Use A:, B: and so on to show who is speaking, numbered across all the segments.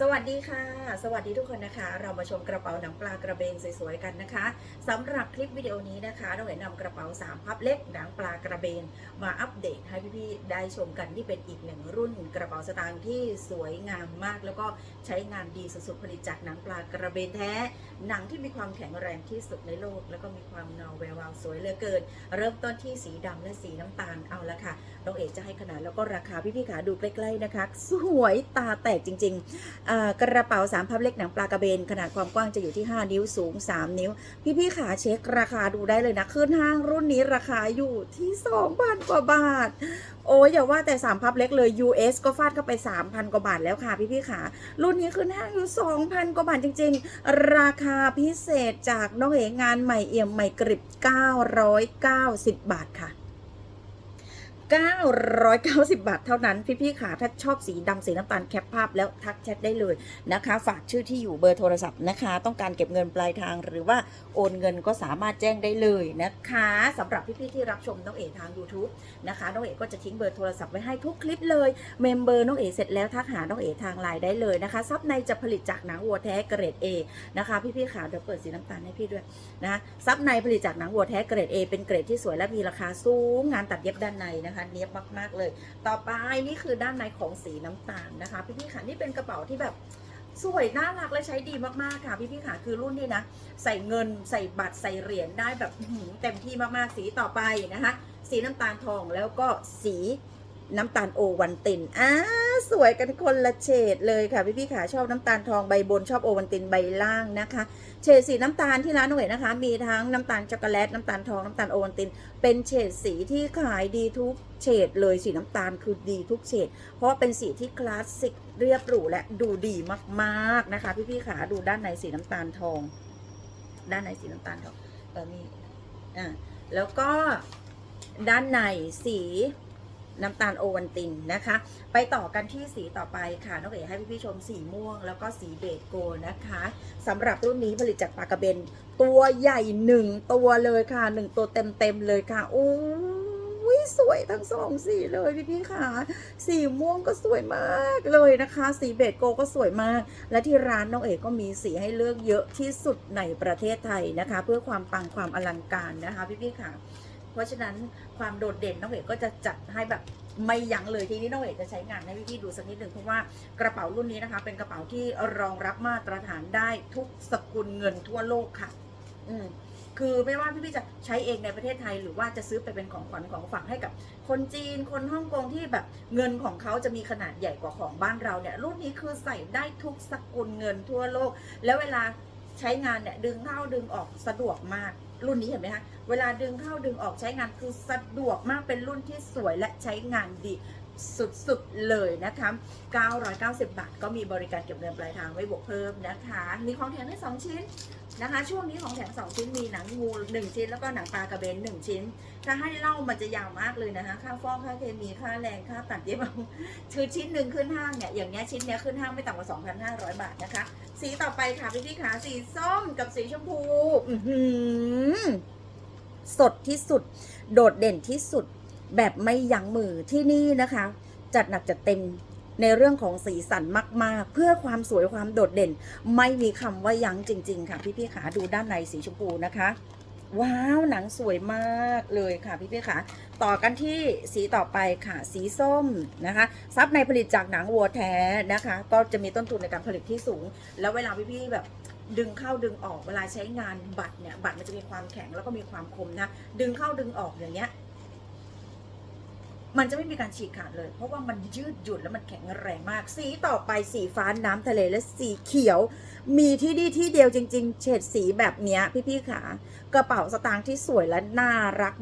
A: สวัสดีค่ะ สวัสดีทุกคนนะคะ เรามาชมกระเป๋าหนังปลากระเบนสวยๆกันนะคะสำหรับคลิปวิดีโอนี้นะคะเราเห็นนำกระเป๋า3พับเล็กหนังปลากระเบน มาอัปเดตให้พี่ๆได้ชมกันนี่เป็นอีกหนึ่งรุ่นกระเป๋าสตางค์ที่สวยงามมาก แล้วก็ใช้งานดีสุดๆผลิตจากหนังปลากระเบนแท้ หนังที่มีความแข็งแรงที่สุดในโลก แล้วก็มีความเงาแวววาวสวยเหลือเกิน เริ่มต้นที่สีดำและสีน้ำตาลเอาละค่ะน้องเอกจะให้ขนาดแล้วก็ราคาพี่ๆขาดูใกล้ๆนะคะ สวยตาแตกจริง ๆกระเป๋า3พับเล็กหนังปลากระเบน ขนาดความกว้างจะอยู่ที่ 5 นิ้วสูง 3 นิ้ว พี่ๆขาเช็คราคาดูได้เลยนะ ขึ้นห้างรุ่นนี้ราคาอยู่ที่ 2,000 กว่าบาท โอ้ยอย่าว่าแต่ 3 พับเล็กเลย US ก็ฟาดเข้าไป 3,000 กว่าบาทแล้วค่ะพี่ๆขารุ่นนี้ขึ้นห้างอยู่ 2,000 กว่าบาทจริง ๆ ราคาพิเศษจากน้องเองานใหม่เอี่ยมใหม่กริบ 990 บาทค่ะ 990 บาทเท่านั้น พี่ๆขาถ้าชอบสีดำสีน้ำตาลแคปภาพแล้วทักแชทได้เลยนะคะ ฝากชื่อที่อยู่เบอร์โทรศัพท์นะคะ ต้องการเก็บเงินปลายทางหรือว่าโอนเงินก็สามารถแจ้งได้เลยนะคะสำหรับพี่ๆที่รับชมน้องเอ๋ทาง YouTube นะคะน้องเอ๋ก็จะทิ้งเบอร์โทรศัพท์ไว้ให้ทุกคลิปเลยเมมเบอร์น้องเอ๋เสร็จแล้วทักหาน้องเอ๋ทางไลน์ได้เลยนะคะซับในจะผลิตจากหนังวัวแท้เกรด A นะคะพี่ๆขาเดี๋ยวเปิดสีน้ำตาลให้พี่ด้วยนะซับในผลิตจากหนังวัวแท้เกรด A เป็นเกรดที่สวยและมีราคาสูงงานตัดเย็บด้านในนะคะเนี้ยบมาก ๆ เลย ต่อไปนี่คือด้านในของสีน้ำตาลนะคะ พี่พี่ค่ะนี่เป็นกระเป๋าที่แบบสวยน่ารักและใช้ดีมากๆค่ะพี่พี่ค่ะคือรุ่นนี้นะ ใส่เงินใส่บัตรใส่เหรียญได้แบบเต็มที่มากๆสีต่อไปนะคะ สีน้ำตาลทองแล้วก็สีน้ำตาลโอวันตินอ่า สวยกันคนละเฉดเลยค่ะ พี่ๆค่ะชอบน้ำตาลทองใบบนชอบโอวันตินใบล่างนะคะ เฉดสีน้ำตาลที่ร้านหน่วยนะคะ มีทั้งน้ำตาลช็อกโกแลตน้ำตาลทองน้ำตาลโอวัลติน เป็นเฉดสีที่ขายดีทุกเฉดเลยสีน้ำตาลคือดีทุกเฉดเพราะว่าเป็นสีที่คลาสสิกเรียบหรูและดูดีมากๆนะคะ พี่ๆขาดูด้านในสีน้ำตาลทอง ด้านในสีน้ำตาลทองเออมีอ่าแล้วก็ด้านในสี น้ำตาลโอวันตินนะคะ ไปต่อกันที่สีต่อไปค่ะน้องเอ๋ให้พี่ๆชมสีม่วง แล้วก็สีเบจโกลนะคะสำหรับรุ่นนี้ผลิตจากปลากระเบน ตัวใหญ่หนึ่งตัวเลยค่ะหนึ่งตัวเต็มๆเลยค่ะโอ้ยสวยทั้งสองสีเลยพี่ๆค่ะสีม่วงก็สวยมากเลยนะคะ สีเบจโกก็สวยมาก และที่ร้านน้องเอ๋ก็มีสีให้เลือกเยอะที่สุดในประเทศไทยนะคะ เพื่อความปังความอลังการนะคะพี่ๆค่ะ เพราะฉะนั้นความโดดเด่นน้องเอกก็จะจัดให้แบบไม่ยั้งเลยทีนี้น้องเอกจะใช้งานให้พี่ๆดูสักนิดหนึ่งเพราะว่ากระเป๋ารุ่นนี้นะคะ เป็นกระเป๋าที่รองรับมาตรฐานได้ทุกสกุลเงินทั่วโลกค่ะ อืมคือไม่ว่าพี่ๆจะใช้เองในประเทศไทย หรือว่าจะซื้อไปเป็นของขวัญของฝากให้กับ คนจีนคนฮ่องกงที่แบบเงินของเขาจะมีขนาดใหญ่กว่าของบ้านเราเนี่ย รุ่นนี้คือใส่ได้ทุกสกุลเงินทั่วโลก แล้วเวลาใช้งานเนี่ยดึงเข้าดึงออกสะดวกมาก รุ่นนี้เห็นไหมคะเวลาดึงเข้าดึงออกใช้งานคือสะดวกมากเป็นรุ่นที่สวยและใช้งานดีสุดๆเลยนะคะ 990 บาท ก็มีบริการเก็บเงินปลายทางไว้บวกเพิ่มนะคะ มีของแถมให้2ชิ้นนะคะ ช่วงนี้ของแถม2ชิ้นมีหนังงู 1 ชิ้น แล้วก็หนังปลากระเบน 1 ชิ้น ถ้าให้เล่ามันจะยาวมากเลยนะคะ ค่าฟอก ค่าเคมี ค่าแรง ค่าตัดเย็บเอาคือชิ้นหนึ่งขึ้นห้างเนี่ย อย่างเงี้ยชิ้นเนี้ยขึ้นห้างไม่ต่ำกว่า 2,500 บาทนะคะ สีต่อไปค่ะพี่พี่ขาสีส้มกับสีชมพูสดที่สุด โดดเด่นที่สุด แบบไม่ยั้งมือที่นี่นะคะ จัดหนักจัดเต็มในเรื่องของสีสันมาก ๆ เพื่อความสวยความโดดเด่น ไม่มีคำว่ายั้งจริง ๆ ค่ะ พี่พี่ขาดูด้านในสีชมพูนะคะ ว้าวหนังสวยมากเลยค่ะพี่พี่ขา ต่อกันที่สีต่อไปค่ะ สีส้มนะคะซับในผลิตจากหนังวัวแท้นะคะ ก็จะมีต้นทุนในการผลิตที่สูง แล้วเวลาพี่ๆแบบดึงเข้าดึงออกเวลาใช้งานบัตรเนี่ยบัตรมันจะมีความแข็งแล้วก็มีความคมนะ ดึงเข้าดึงออกอย่างเงี้ย มันจะไม่มีการฉีกขาดเลย เพราะว่ามันยืดหยุ่นแล้วมันแข็งแรงมาก สีต่อไปสีฟ้าน้ำทะเลและสีเขียว มีที่ดีที่เดียวจริง ๆ เฉดสีแบบนี้พี่ๆขากระเป๋าสตางค์ที่สวยและน่ารัก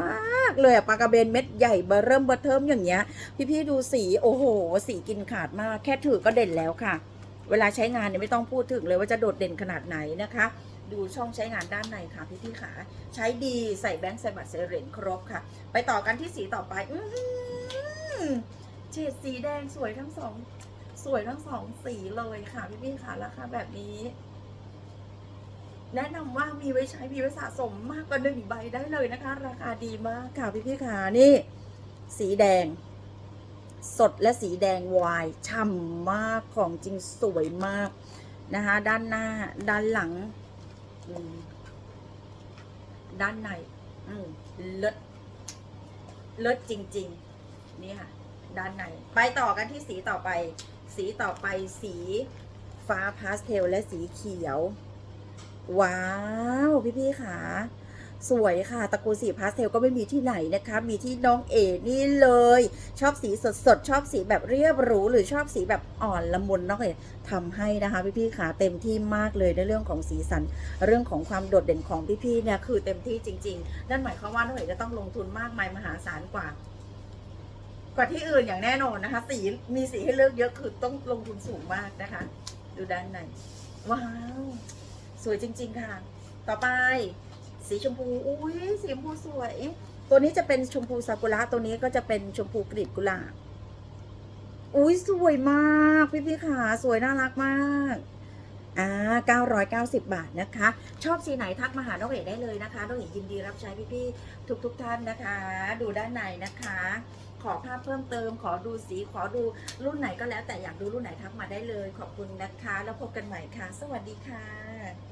A: มาก ๆ เลยอะปากระเบนเม็ดใหญ่เบอร์เริ่มเบอร์เทิมอย่างเงี้ย พี่ๆดูสีโอ้โห สีกินขาดมาก แค่ถือก็เด่นแล้วค่ะ เวลาใช้งานเนี่ยไม่ต้องพูดถึงเลยว่าจะโดดเด่นขนาดไหนนะคะ ดูช่องใช้งานด้านในค่ะพี่พี่ขาใช้ดีใส่แบงค์ใส่บัตรใส่เหรียญครบค่ะ ไปต่อกันที่สีต่อไปอื้อหือเฉดสีแดงสวยทั้งสองสวยทั้งสองสีเลยค่ะพี่พี่ขาราคาแบบนี้แนะนำว่ามีไว้ใช้มีไว้สะสมมากกว่าหนึ่งใบได้เลยนะคะ ราคาดีมากค่ะพี่พี่ขานี่ สีแดง สดและสีแดงวายฉ่ำมากของจริงสวยมากนะคะ ด้านหน้า ด้านหลัง ด้านในเลิศเลิศจริง ๆ นี่ค่ะ ด้านใน ไปต่อกันที่สีต่อไป สีต่อไปสีฟ้าพาสเทลและสีเขียว ว้าว พี่ๆค่ะ สวยค่ะตระกูลสีพาสเทลก็ไม่มีที่ไหนนะคะ มีที่น้องเอนี่เลย ชอบสีสดๆชอบสีแบบเรียบหรู หรือชอบสีแบบอ่อนละมุนน้องเอทำให้นะคะพี่ๆค่ะเต็มที่มากเลยในเรื่องของสีสัน เรื่องของความโดดเด่นของพี่ๆเนี่ยคือเต็มที่จริงๆ นั่นหมายความว่าน้องเอจะต้องลงทุนมากมายมหาศาลกว่ากว่าที่อื่นอย่างแน่นอนนะคะ สีมีสีให้เลือกเยอะคือต้องลงทุนสูงมากนะคะ ดูด้านในว้าว สวยจริง ๆ ค่ะ ต่อไป สีชมพู อุ้ยสีชมพูสวย ตัวนี้จะเป็นชมพูซากุระ ตัวนี้ก็จะเป็นชมพูกลีบกุหลาบ อุ้ยสวยมาก พี่พี่ๆค่ะสวยน่ารักมากอ่า990 บาทนะคะ ชอบสีไหนทักมาหาน้องเอ๋ได้เลยนะคะ น้องเอ๋ยินดีรับใช้พี่ๆทุกๆทท่านนะคะ ดูด้านในนะคะ ขอภาพเพิ่มเติม ขอดูสี ขอดูรุ่นไหนก็แล้วแต่อยากดูรุ่นไหนทักมาได้เลย ขอบคุณนะคะ แล้วพบกันใหม่ค่ะ สวัสดีค่ะ